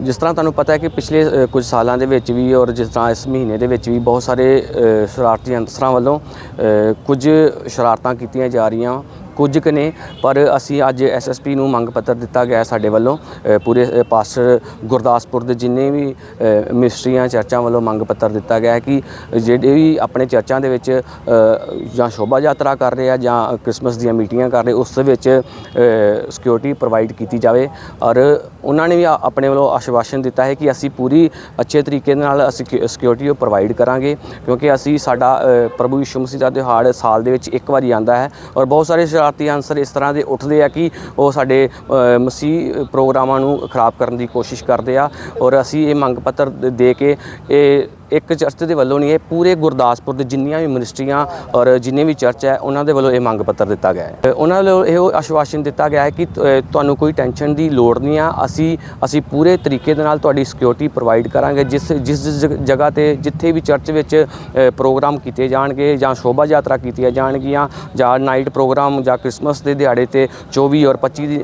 ਜਿਸ ਤਰ੍ਹਾਂ ਤੁਹਾਨੂੰ ਪਤਾ ਹੈ ਕਿ ਪਿਛਲੇ ਕੁਝ ਸਾਲਾਂ ਦੇ ਵਿੱਚ ਵੀ ਔਰ ਜਿਸ ਤਰ੍ਹਾਂ ਇਸ ਮਹੀਨੇ ਦੇ ਵਿੱਚ ਵੀ ਬਹੁਤ ਸਾਰੇ ਸ਼ਰਾਰਤੀ ਅਨਸਰਾਂ ਵੱਲੋਂ ਕੁਝ ਸ਼ਰਾਰਤਾਂ ਕੀਤੀਆਂ ਜਾ ਰਹੀਆਂ ਕੁਝ ਕੁ ਨੇ ਪਰ ਅਸੀਂ ਅੱਜ ਐਸਐਸਪੀ ਨੂੰ ਮੰਗ ਪੱਤਰ ਦਿੱਤਾ ਗਿਆ ਸਾਡੇ ਵੱਲੋਂ। ਪੂਰੇ ਅ, ਪਾਸਟਰ ਗੁਰਦਾਸਪੁਰ ਦੇ ਜਿੰਨੇ ਵੀ ਅ, ਮਿਸਟਰੀਆਂ ਚਰਚਾਂ ਵੱਲੋਂ ਮੰਗ ਪੱਤਰ ਦਿੱਤਾ ਗਿਆ ਹੈ ਕਿ ਜਿਹੜੇ ਵੀ ਆਪਣੇ ਚਰਚਾਂ ਦੇ ਵਿੱਚ ਜਾਂ ਸ਼ੋਭਾ ਯਾਤਰਾ ਕਰ ਰਹੇ ਆ ਜਾਂ ਕ੍ਰਿਸਮਸ ਦੀਆਂ ਮੀਟਿੰਗਾਂ ਕਰ ਰਹੇ ਉਸ ਦੇ ਵਿੱਚ ਸਿਕਿਉਰਿਟੀ ਪ੍ਰੋਵਾਈਡ ਕੀਤੀ ਜਾਵੇ। ਔਰ ਉਹਨਾਂ ਨੇ ਵੀ ਆਪਣੇ ਵੱਲੋਂ ਆਸ਼ਵਾਸਨ ਦਿੱਤਾ ਹੈ ਕਿ ਅਸੀਂ ਪੂਰੀ ਅੱਛੇ ਤਰੀਕੇ ਦੇ ਨਾਲ ਅਸੀਂ ਸਿਕਿਉਰਿਟੀ ਪ੍ਰੋਵਾਈਡ ਕਰਾਂਗੇ। ਕਿਉਂਕਿ ਅਸੀਂ ਸਾਡਾ ਪ੍ਰਭੂ ਯਿਸੂ ਮਸੀਹ ਦਾ ਤਿਉਹਾਰ ਸਾਲ ਦੇ ਵਿੱਚ ਇੱਕ ਵਾਰੀ ਆਉਂਦਾ ਹੈ। ਔਰ ਬਹੁਤ ਸਾਰੇ ਸ਼ਰਾਰਤੀ ਅਨਸਰ ਇਸ ਤਰ੍ਹਾਂ ਦੇ ਉੱਠਦੇ ਆ ਕਿ ਉਹ ਸਾਡੇ ਮਸੀਹ ਪ੍ਰੋਗਰਾਮਾਂ ਨੂੰ ਖਰਾਬ ਕਰਨ ਦੀ ਕੋਸ਼ਿਸ਼ ਕਰਦੇ ਆ। ਔਰ ਅਸੀਂ ਇਹ ਮੰਗ ਪੱਤਰ ਦੇ ਕੇ ਇਹ ਇੱਕ ਚਰਚ ਦੇ ਵੱਲੋਂ ਨਹੀਂ, ਇਹ ਪੂਰੇ ਗੁਰਦਾਸਪੁਰ ਦੇ ਜਿੰਨੀਆਂ ਵੀ ਮਿਨਿਸਟਰੀਆਂ ਔਰ ਜਿੰਨੇ ਵੀ ਚਰਚ ਹੈ ਉਹਨਾਂ ਦੇ ਵੱਲੋਂ ਇਹ ਮੰਗ ਪੱਤਰ ਦਿੱਤਾ ਗਿਆ ਹੈ ਉਹਨਾਂ ਵੱਲੋਂ ਇਹ ਆਸ਼ਵਾਸਨ ਦਿੱਤਾ ਗਿਆ ਹੈ ਕਿ ਤੁਹਾਨੂੰ ਕੋਈ ਟੈਨਸ਼ਨ ਦੀ ਲੋੜ ਨਹੀਂ ਆ, ਅਸੀਂ ਅਸੀਂ ਪੂਰੇ ਤਰੀਕੇ ਦੇ ਨਾਲ ਤੁਹਾਡੀ ਸਿਕਿਉਰਿਟੀ ਪ੍ਰੋਵਾਈਡ ਕਰਾਂਗੇ, ਜਿਸ ਜਿਸ ਜਿਸ ਜਗ- ਜਗ੍ਹਾ ਤੇ ਜਿੱਥੇ ਵੀ ਚਰਚ ਵਿੱਚ ਪ੍ਰੋਗਰਾਮ ਕੀਤੇ ਜਾਣਗੇ ਜਾਂ ਸ਼ੋਭਾ ਯਾਤਰਾ ਕੀਤੀਆਂ ਜਾਣਗੀਆਂ ਜਾਂ ਨਾਈਟ ਪ੍ਰੋਗਰਾਮ ਜਾਂ ਕ੍ਰਿਸਮਸ ਦੇ ਦਿਹਾੜੇ ਤੇ 24 ਔਰ 25 ਦੀ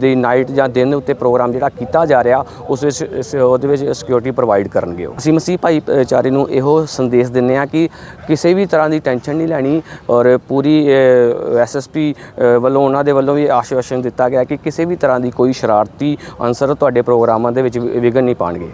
ਦੀ ਨਾਈਟ ਜਾਂ ਦਿਨ ਉੱਤੇ ਪ੍ਰੋਗਰਾਮ ਜਿਹੜਾ ਕੀਤਾ ਜਾ ਰਿਹਾ, ਉਸ ਵਿੱਚ ਇਸ- ਉਹਦੇ ਵਿੱਚ ਸਿਕਿਉਰਿਟੀ ਪ੍ਰੋਵਾਈਡ ਕਰਨਗੇ ਉਹ। ਅਸੀਂ ਮਸੀਹ ਭਾਈ ਭਾਈਚਾਰੇ ਨੂੰ ਇਹੋ ਸੰਦੇਸ਼ ਦਿੰਦੇ ਆ ਕਿ ਕਿਸੇ ਵੀ ਤਰ੍ਹਾਂ ਦੀ ਟੈਨਸ਼ਨ ਨਹੀਂ ਲੈਣੀ ਔਰ ਪੂਰੀ ਐਸਐਸਪੀ ਵੱਲੋਂ ਉਹਨਾਂ ਦੇ ਵੱਲੋਂ ਵੀ ਆਸ਼ਵਾਸਨ ਦਿੱਤਾ ਗਿਆ ਕਿ ਕਿਸੇ ਵੀ ਤਰ੍ਹਾਂ ਦੀ ਕੋਈ ਸ਼ਰਾਰਤੀ ਅਨਸਰ ਤੁਹਾਡੇ ਪ੍ਰੋਗਰਾਮਾਂ ਦੇ ਵਿੱਚ ਵਿਘਨ ਨਹੀਂ ਪਾਣਗੇ।